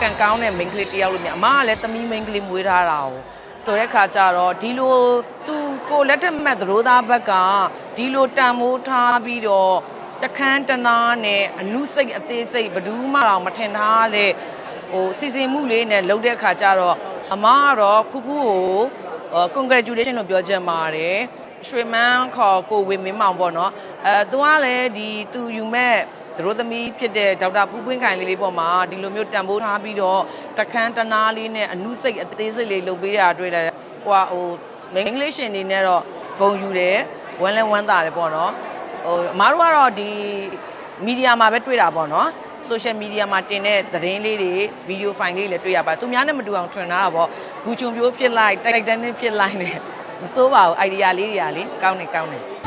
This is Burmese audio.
ကံကောင်းတဲ့ main ကလေးတယောက်လို့မြင်အမကလည်းသမီး main ကလေးမွေးထားတာ哦ဆိုတဲ့ခါကျတော့ဒီလိုသူကိုလက်ထက်မှတ်သရိုးသားဘက်ကဒီလိုတန်မိုးထားပြီးတော့တခန်းတနာနဲ့အနုစိတ်အသေးစိတ်ဘယ်သူမှတော့မထင်ထားလေဟိုစီစဉ်မှုလေးနဲ့လုပ်တဲ့ခါကျတော့အမကတော့ဖူးဖူးကိုဟို congratulation လို့ပြောချင်ပါတယ်ရွှေမန်းခေါ်ကိုဝေမင်းမောင်ပေါ့နော်အဲသူကလည်းဒီသူယူမဲ့ သူတို့သမီးဖြစ်တဲ့ဒေါက်တာဖူးပွင့်ခိုင်လေးလေးပေါ့မှာဒီလိုမျိုးတန်ဖိုးထားပြီးတော့တခန်းတနာလေးနဲ့အနုစိတ်အသေးစိတ်လေးလုပ်ပေးရတွေ့တယ်ဟိုဟာဟိုမင်္ဂလိရှင်နေနဲ့တော့ဂုံယူတယ်ဝမ်းလဲဝမ်းသာတယ်ပေါ့နော်ဟိုအမားတို့ကတော့ဒီမီဒီယာမှာပဲတွေ့တာပေါ့နော် social media မှာတင်တဲ့သတင်းလေးတွေ video file လေးတွေလည်းတွေ့ရပါသူများနဲ့မတူအောင်ထွင်ထားတာပေါ့ဂူချုံပြိုးဖြစ်လိုက်တိုက်တန်းနဲ့ဖြစ်လိုက်နေမစိုးပါဘူး idea လေးတွေကလေကောင်းနေကောင်းနေ